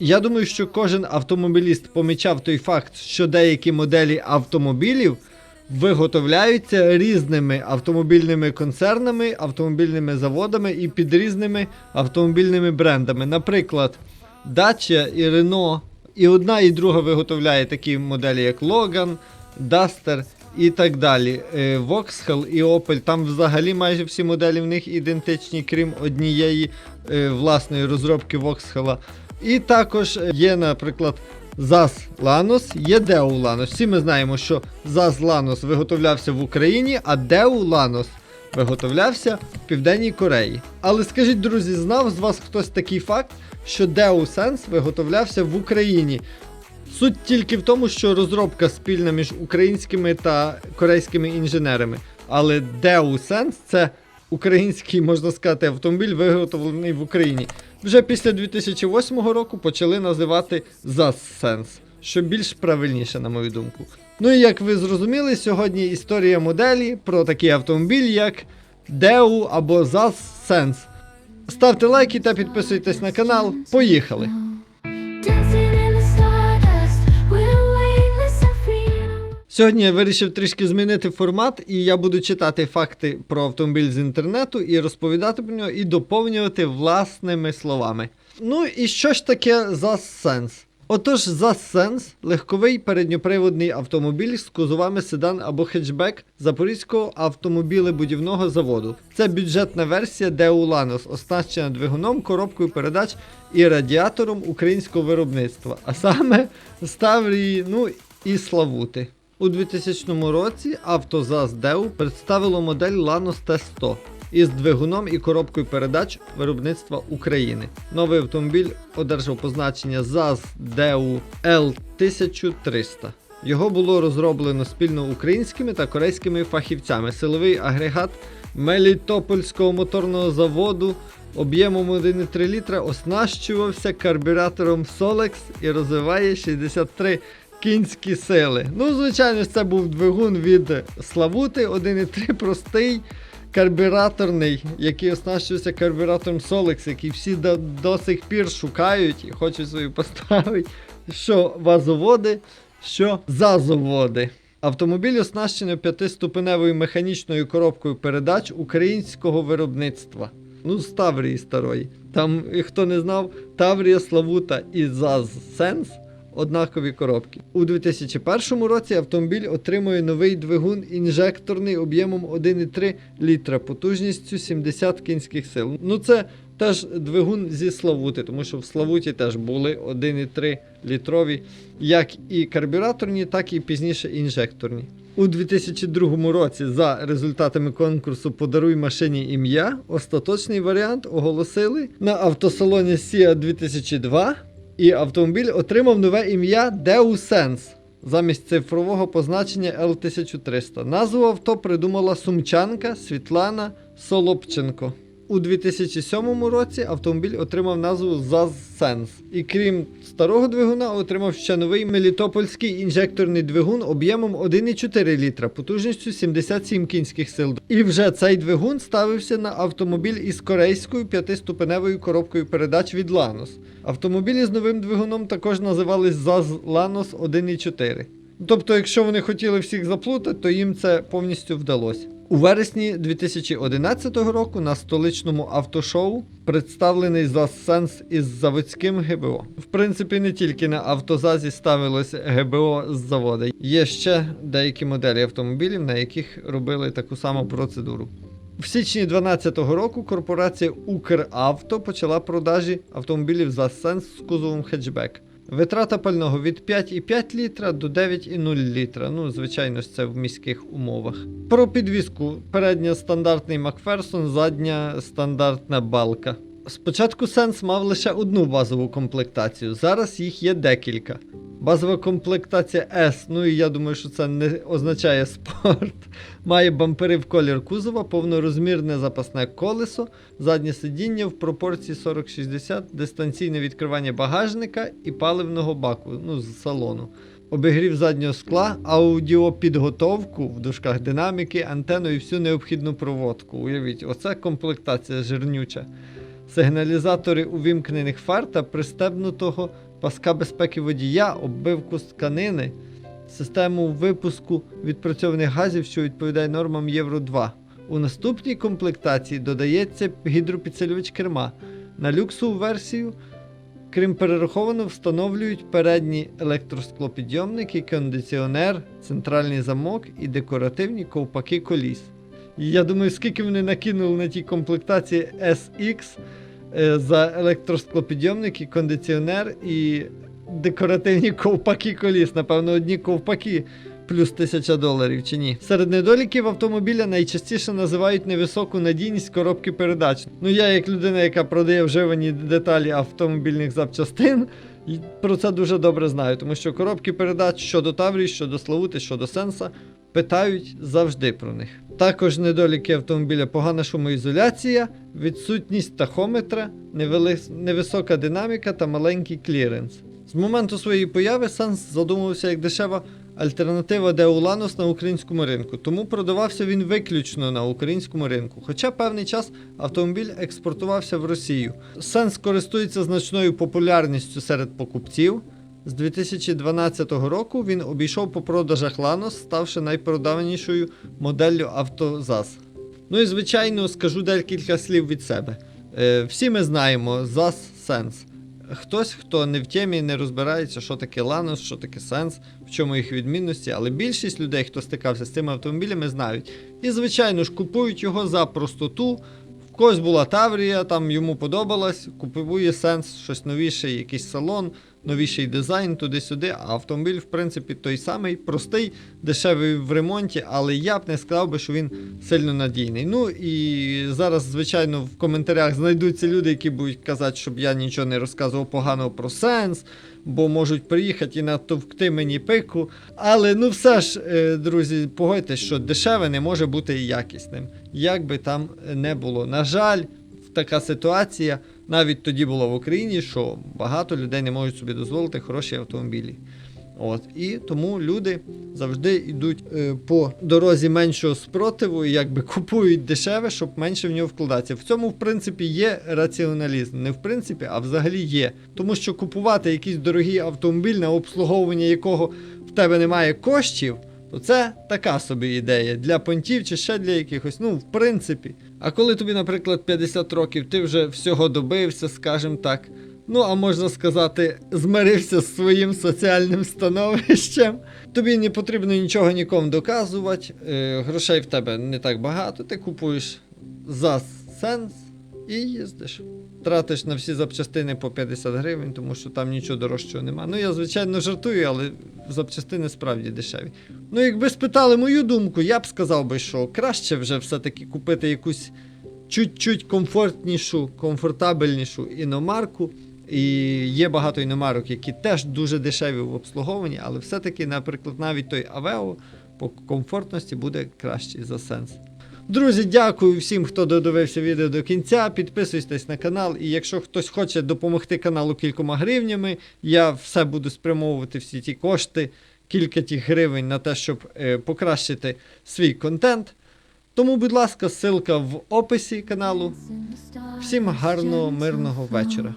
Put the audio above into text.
Я думаю, що кожен автомобіліст помічав той факт, що деякі моделі автомобілів виготовляються різними автомобільними концернами, автомобільними заводами і під різними автомобільними брендами. Наприклад, Dacia і Renault, і одна і друга виготовляє такі моделі, як Logan, Duster і так далі. Е, Vauxhall і Opel, там взагалі майже всі моделі в них ідентичні, крім однієї е, власної розробки Vauxhall. І також е, є, наприклад, ZAZ Lanos, є Deu Lanos. Всі ми знаємо, що ZAZ Lanos виготовлявся в Україні, а Deu Lanos виготовлявся в Південній Кореї. Але скажіть, друзі, знав з вас хтось такий факт, що Deu Sense виготовлявся в Україні? Суть тільки в тому, що розробка спільна між українськими та корейськими інженерами. Але Deu Sense це український, можна сказати, автомобіль, виготовлений в Україні. Вже після 2008 року почали називати ZAZ Sense, що більш правильніше, на мою думку. Ну і як ви зрозуміли, сьогодні історія моделі про такий автомобіль, як Deu або ZAZ Sense. Ставте лайки та підписуйтесь на канал. Поїхали! Сьогодні я вирішив трішки змінити формат, і я буду читати факти про автомобіль з інтернету і розповідати про нього, і доповнювати власними словами. Ну і що ж таке ZAZ Sense? Отож, ZAZ Sense – легковий передньоприводний автомобіль з кузовами седан або хетчбек Запорізького автомобілебудівного заводу. Це бюджетна версія Lanos, оснащена двигуном, коробкою передач і радіатором українського виробництва, а саме Ставрії, ну і Славути. У 2000 році «АвтоЗАЗ Deu представило модель Lanos T100 із двигуном і коробкою передач виробництва України. Новий автомобіль одержав позначення ZAZ Deu L1300. Його було розроблено спільно українськими та корейськими фахівцями. Силовий агрегат Мелітопольського моторного заводу об'ємом 1,3 літра оснащувався карбюратором Solex і розвиває 63 кінські сили. Ну, звичайно, це був двигун від Славути 1,3 простий карбюраторний, який оснащувався карбюратором Solex, який всі до, до сих пір шукають і хочуть собі поставити, що вазоводи, що зазоводи. Автомобіль оснащений п'ятиступеневою механічною коробкою передач українського виробництва. Ну, з Таврії старої. Там, хто не знав, Таврія, Славута і ЗАЗ Сенс однакові коробки. У 2001 році автомобіль отримує новий двигун інжекторний об'ємом 1,3 літра потужністю 70 кінських сил. Ну це теж двигун зі Славути, тому що в Славуті теж були 1,3 літрові, як і карбюраторні, так і пізніше інжекторні. У 2002 році за результатами конкурсу Подаруй машині ім'я остаточний варіант оголосили на автосалоні SIA 2002 і автомобіль отримав нове ім'я DeuSense замість цифрового позначення L1300. Назву авто придумала сумчанка Світлана Солопченко. У 2007 році автомобіль отримав назву ZAZ Sense. І крім старого двигуна, отримав ще новий мелітопольський інжекторний двигун об'ємом 1,4 літра, потужністю 77 кінських сил. І вже цей двигун ставився на автомобіль із корейською п'ятиступеневою коробкою передач від Lanos. Автомобілі з новим двигуном також називались ZAZ Lanos 1.4. Тобто, якщо вони хотіли всіх заплутати, то їм це повністю вдалося. У вересні 2011 року на столичному автошоу представлений Sense із заводським ГБО. В принципі, не тільки на автозазі ставилось ГБО з завода. Є ще деякі моделі автомобілів, на яких робили таку саму процедуру. В січні 2012 року корпорація Укравто почала продажі автомобілів за сенс з кузовом хетчбек. Витрата пального від 5,5 літра до 9,0 літра. Ну, звичайно ж, це в міських умовах. Про підвізку. Передня стандартний Макферсон, задня стандартна балка. Спочатку Сенс мав лише одну базову комплектацію, зараз їх є декілька. Базова комплектація S, ну і я думаю, що це не означає спорт. Має бампери в колір кузова, повнорозмірне запасне колесо, заднє сидіння в пропорції 40-60, дистанційне відкривання багажника і паливного баку, ну з салону. Обігрів заднього скла, аудіопідготовку в дужках динаміки, антенну і всю необхідну проводку. Уявіть, оце комплектація жирнюча. Сигналізатори увімкнених фар та пристебнутого паска безпеки водія, оббивку тканини, систему випуску відпрацьованих газів, що відповідає нормам Євро 2. У наступній комплектації додається гідропідсилювач керма. На люксову версію, крім перераховано, встановлюють передні електросклопідйомники, кондиціонер, центральний замок і декоративні ковпаки коліс. Я думаю, скільки вони накинули на тій комплектації SX е, за електросклопідйомники, кондиціонер і декоративні ковпаки коліс. Напевно, одні ковпаки плюс 1000 доларів чи ні. Серед недоліків автомобіля найчастіше називають невисоку надійність коробки передач. Ну я, як людина, яка продає вживані деталі автомобільних запчастин, про це дуже добре знаю, тому що коробки передач щодо Таврії, щодо Славути, щодо Сенса питають завжди про них. Також недоліки автомобіля погана шумоізоляція, відсутність тахометра, невисока динаміка та маленький кліренс. З моменту своєї появи Санс задумувався як дешева альтернатива Деуланос на українському ринку, тому продавався він виключно на українському ринку. Хоча певний час автомобіль експортувався в Росію. Сенс користується значною популярністю серед покупців. З 2012 року він обійшов по продажах Lanos, ставши найпродаванішою моделлю автозас. Ну і звичайно скажу декілька слів від себе. Е, всі ми знаємо ZAS Sense. Хтось, хто не в темі, не розбирається, що таке Lanos, що таке Sense, в чому їх відмінності, але більшість людей, хто стикався з цими автомобілями, знають. І, звичайно ж, купують його за простоту. В когось була Таврія, там йому подобалось, купує сенс, щось новіше, якийсь салон, новіший дизайн, туди-сюди. А автомобіль, в принципі, той самий, простий, дешевий в ремонті, але я б не сказав би, що він сильно надійний. Ну і зараз, звичайно, в коментарях знайдуться люди, які будуть казати, щоб я нічого не розказував поганого про сенс, бо можуть приїхати і натовкти мені пику. Але ну все ж, е, друзі, погодьтесь, що дешеве не може бути якісним. Як би там не було. На жаль, така ситуація навіть тоді була в Україні, що багато людей не можуть собі дозволити хороші автомобілі. От і тому люди завжди йдуть е, по дорозі меншого спротиву, і якби купують дешеве, щоб менше в нього вкладатися. В цьому, в принципі, є раціоналізм. Не в принципі, а взагалі є. Тому що купувати якийсь дорогий автомобіль, на обслуговування якого в тебе немає коштів, то це така собі ідея для понтів чи ще для якихось. Ну, в принципі. А коли тобі, наприклад, 50 років, ти вже всього добився, скажімо так. Ну, а можна сказати, змирився з своїм соціальним становищем. Тобі не потрібно нічого нікому доказувати. Е, грошей в тебе не так багато. Ти купуєш за сенс і їздиш. Тратиш на всі запчастини по 50 гривень, тому що там нічого дорожчого нема. Ну, я, звичайно, жартую, але запчастини справді дешеві. Ну, якби спитали мою думку, я б сказав би, що краще вже все-таки купити якусь чуть-чуть комфортнішу, комфортабельнішу іномарку. І є багато іномарок, які теж дуже дешеві в обслуговуванні, але все-таки, наприклад, навіть той Aveo по комфортності буде кращий за сенс. Друзі, дякую всім, хто додивився відео до кінця. Підписуйтесь на канал. І якщо хтось хоче допомогти каналу кількома гривнями, я все буду спрямовувати всі ті кошти, кілька тих гривень на те, щоб е, покращити свій контент. Тому, будь ласка, ссылка в описі каналу. Всім гарного, мирного вечора.